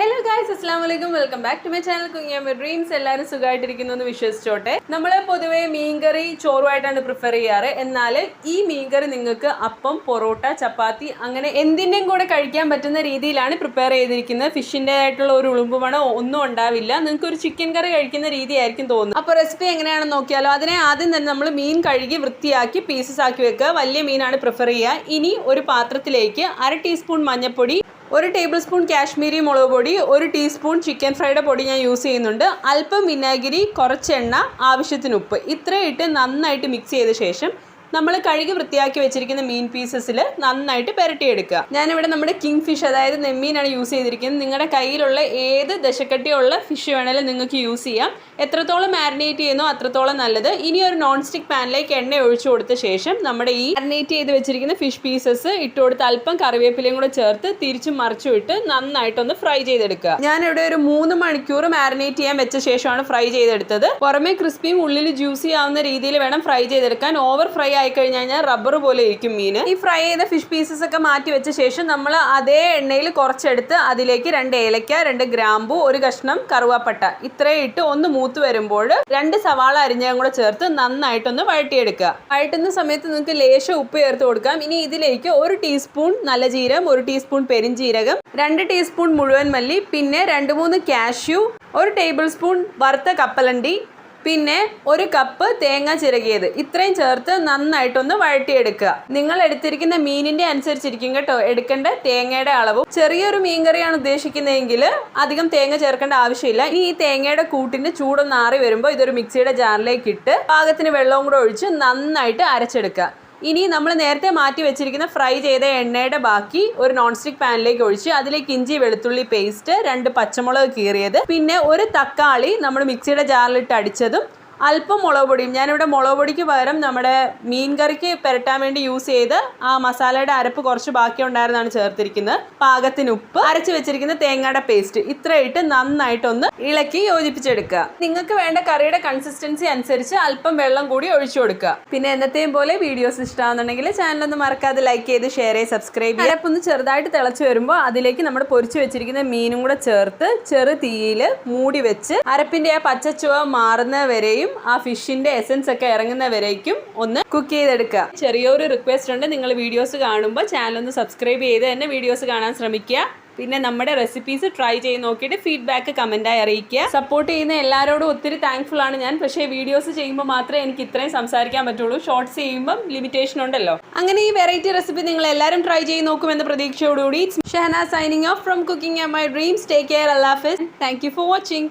Hello guys അസ്സാം വലൈക്കും welcome back to my channel കുഞ്ഞാമ്പ dreams എല്ലാവരും സുഖമായിട്ടിരിക്കുന്നു എന്ന് വിശ്വസിച്ചോട്ടെ. നമ്മൾ പൊതുവേ മീൻകറി ചോറുമായിട്ടാണ് പ്രിഫർ ചെയ്യാറ്. എന്നാൽ ഈ മീൻകറി നിങ്ങൾക്ക് അപ്പം പൊറോട്ട ചപ്പാത്തി അങ്ങനെ എന്തിന്റെയും കൂടെ കഴിക്കാൻ പറ്റുന്ന രീതിയിലാണ് പ്രിപ്പയർ ചെയ്തിരിക്കുന്നത്. ഫിഷിന്റെ ആയിട്ടുള്ള ഒരു ഉളുമ്പുമണോ ഒന്നും ഉണ്ടാവില്ല. നിങ്ങൾക്ക് ഒരു ചിക്കൻ കറി കഴിക്കുന്ന രീതിയായിരിക്കും തോന്നുന്നത്. അപ്പോൾ റെസിപ്പി എങ്ങനെയാണെന്ന് നോക്കിയാലോ അതിനെ ആദ്യം തന്നെ നമ്മൾ മീൻ കഴുകി വൃത്തിയാക്കി പീസസ് ആക്കി വെക്കുക. വലിയ മീനാണ് പ്രിഫർ ചെയ്യുക. ഇനി ഒരു പാത്രത്തിലേക്ക് അര ടീസ്പൂൺ മഞ്ഞൾപ്പൊടി ഒരു ടേബിൾ സ്പൂൺ കാശ്മീരി മുളക് പൊടി ഒരു ടീസ്പൂൺ ചിക്കൻ ഫ്രൈഡ് പൊടി ഞാൻ യൂസ് ചെയ്യുന്നുണ്ട്. അല്പം വിനാഗിരി കുറച്ച് എണ്ണ ആവശ്യത്തിന് ഉപ്പ്. ഇത്രയും ഇട്ട് നന്നായിട്ട് മിക്സ് ചെയ്ത ശേഷം നമ്മൾ കഴുകി വൃത്തിയാക്കി വെച്ചിരിക്കുന്ന മീൻ പീസസിൽ നന്നായിട്ട് പുരട്ടിയെടുക്കുക. ഞാനിവിടെ നമ്മുടെ കിങ് ഫിഷ് അതായത് നെമ്മീനാണ് യൂസ് ചെയ്തിരിക്കുന്നത്. നിങ്ങളുടെ കയ്യിലുള്ള ഏത് ദശക്കട്ടിയുള്ള ഫിഷ് വേണേലും നിങ്ങൾക്ക് യൂസ് ചെയ്യാം. എത്രത്തോളം മാരിനേറ്റ് ചെയ്യുന്നോ അത്രത്തോളം നല്ലത്. ഇനി ഒരു നോൺ സ്റ്റിക് പാനിലേക്ക് എണ്ണ ഒഴിച്ചു കൊടുത്ത ശേഷം നമ്മുടെ ഈ മാരിനേറ്റ് ചെയ്ത് വെച്ചിരിക്കുന്ന ഫിഷ് പീസസ് ഇട്ട് കൊടുത്ത് അല്പം കറിവേപ്പിലയും കൂടെ ചേർത്ത് തിരിച്ചും മറിച്ചും ഇട്ട് നന്നായിട്ടൊന്ന് ഫ്രൈ ചെയ്തെടുക്കുക. ഞാനിവിടെ ഒരു മൂന്ന് മണിക്കൂർ മാരിനേറ്റ് ചെയ്യാൻ വെച്ച ശേഷമാണ് ഫ്രൈ ചെയ്തെടുത്തത്. പുറമെ ക്രിസ്പിയും ഉള്ളിൽ ജ്യൂസി ആവുന്ന രീതിയിൽ വേണം ഫ്രൈ ചെയ്തെടുക്കാൻ. ഓവർ ഫ്രൈ ആയി കഴിഞ്ഞ് കഴിഞ്ഞാൽ റബ്ബർ പോലെ ഇരിക്കും മീൻ ഈ ഫ്രൈ ചെയ്ത ഫിഷ് പീസസ് ഒക്കെ മാറ്റി വെച്ച ശേഷം നമ്മൾ അതേ എണ്ണയിൽ കുറച്ചെടുത്ത് അതിലേക്ക് രണ്ട് ഏലക്ക രണ്ട് ഗ്രാമ്പു ഒരു കഷ്ണം കറുവാപ്പട്ട ഇത്രയും ഇട്ട് ഒന്ന് മൂത്ത് വരുമ്പോൾ രണ്ട് സവാള അരിഞ്ഞതും കൂടെ ചേർത്ത് നന്നായിട്ടൊന്ന് വഴട്ടിയെടുക്കുക വഴട്ടുന്ന സമയത്ത് നിങ്ങൾക്ക് ലേശം ഉപ്പ് ചേർത്ത് കൊടുക്കാം. ഇനി ഇതിലേക്ക് ഒരു ടീസ്പൂൺ നല്ല ജീരകം ഒരു ടീസ്പൂൺ പെരിഞ്ജീരകം രണ്ട് ടീസ്പൂൺ മുഴുവൻ മല്ലി പിന്നെ രണ്ട് മൂന്ന് കാഷ്യൂ ഒരു ടേബിൾ സ്പൂൺ വറുത്ത കപ്പലണ്ടി പിന്നെ ഒരു കപ്പ് തേങ്ങ ചിരകിയത്. ഇത്രയും ചേർത്ത് നന്നായിട്ടൊന്ന് വഴട്ടിയെടുക്കുക നിങ്ങൾ എടുത്തിരിക്കുന്ന മീനിന്റെ അനുസരിച്ചിരിക്കും കേട്ടോ. എടുക്കേണ്ട തേങ്ങയുടെ അളവും. ചെറിയൊരു മീൻകറിയാണ് ഉദ്ദേശിക്കുന്നതെങ്കിൽ അധികം തേങ്ങ ചേർക്കേണ്ട ആവശ്യമില്ല. ഈ തേങ്ങയുടെ കൂട്ടിന്റെ ചൂടൊന്നാറി വരുമ്പോൾ ഇതൊരു മിക്സിയുടെ ജാറിലേക്ക് ഇട്ട് പാകത്തിന് വെള്ളവും കൂടെ ഒഴിച്ച് നന്നായിട്ട് അരച്ചെടുക്കുക. ഇനി നമ്മൾ നേരത്തെ മാറ്റി വെച്ചിരിക്കുന്ന ഫ്രൈ ചെയ്ത എണ്ണയുടെ ബാക്കി ഒരു നോൺ സ്റ്റിക് പാനിലേക്ക് ഒഴിച്ച് അതിലേക്ക് ഇഞ്ചി വെളുത്തുള്ളി പേസ്റ്റ് രണ്ട് പച്ചമുളക് കീറിയത് പിന്നെ ഒരു തക്കാളി നമ്മൾ മിക്സിയുടെ ജാറിലിട്ട് അടിച്ചതും അല്പം മുളക് പൊടിയും. ഞാനിവിടെ മുളക് പൊടിക്ക് പകരം നമ്മുടെ മീൻ കറിക്ക് പുരട്ടാൻ വേണ്ടി യൂസ് ചെയ്ത് ആ മസാലയുടെ അരപ്പ് കുറച്ച് ബാക്കി ഉണ്ടായിരുന്നാണ് ചേർത്തിരിക്കുന്നത്. പാകത്തിന് ഉപ്പ് അരച്ച് വെച്ചിരിക്കുന്ന തേങ്ങയുടെ പേസ്റ്റ് ഇത്രയിട്ട് നന്നായിട്ടൊന്ന് ഇളക്കി യോജിപ്പിച്ചെടുക്കുക. നിങ്ങൾക്ക് വേണ്ട കറിയുടെ കൺസിസ്റ്റൻസി അനുസരിച്ച് അല്പം വെള്ളം കൂടി ഒഴിച്ചു കൊടുക്കുക. പിന്നെ എന്നത്തെയും പോലെ വീഡിയോസ് ഇഷ്ടമാണെന്നുണ്ടെങ്കിൽ ചാനലൊന്ന് മറക്കാതെ ലൈക്ക് ചെയ്ത് ഷെയർ ചെയ്ത് സബ്സ്ക്രൈബ് ചെയ്യുക അരപ്പൊന്ന് ചെറുതായിട്ട് തിളച്ച് വരുമ്പോൾ അതിലേക്ക് നമ്മൾ പൊരിച്ച് വെച്ചിരിക്കുന്ന മീനും കൂടെ ചേർത്ത് ചെറു തീയിൽ മൂടി വെച്ച് അരപ്പിന്റെ ആ പച്ചച്ചുവ മാറുന്ന വരെയും ആ ഫിഷിന്റെ എസൻസ് ഒക്കെ ഇറങ്ങുന്ന വരേക്കും ഒന്ന് കുക്ക് ചെയ്തെടുക്കുക. ചെറിയൊരു റിക്വസ്റ്റ് ഉണ്ട്. നിങ്ങൾ വീഡിയോസ് കാണുമ്പോൾ ചാനൽ ഒന്ന് സബ്സ്ക്രൈബ് ചെയ്ത് തന്നെ വീഡിയോസ് കാണാൻ ശ്രമിക്കുക. പിന്നെ നമ്മുടെ റെസിപ്പീസ് ട്രൈ ചെയ്ത് നോക്കിയിട്ട് ഫീഡ്ബാക്ക് കമന്റായി അറിയിക്കുക. സപ്പോർട്ട് ചെയ്യുന്ന എല്ലാവരോടും ഒത്തിരി താങ്ക്ഫുൾ ആണ് ഞാൻ. പക്ഷേ വീഡിയോസ് ചെയ്യുമ്പോൾ മാത്രമേ എനിക്ക് ഇത്രയും സംസാരിക്കാൻ പറ്റുള്ളൂ. ഷോർട്സ് ചെയ്യുമ്പം ലിമിറ്റേഷൻ ഉണ്ടല്ലോ. അങ്ങനെ ഈ വെറൈറ്റി റെസിപ്പി നിങ്ങൾ എല്ലാവരും ട്രൈ ചെയ്ത് നോക്കുമെന്ന പ്രതീക്ഷയോടുകൂടി. Shahana signing off from cooking my dreams take care അല്ലാഫിസ് thank you for watching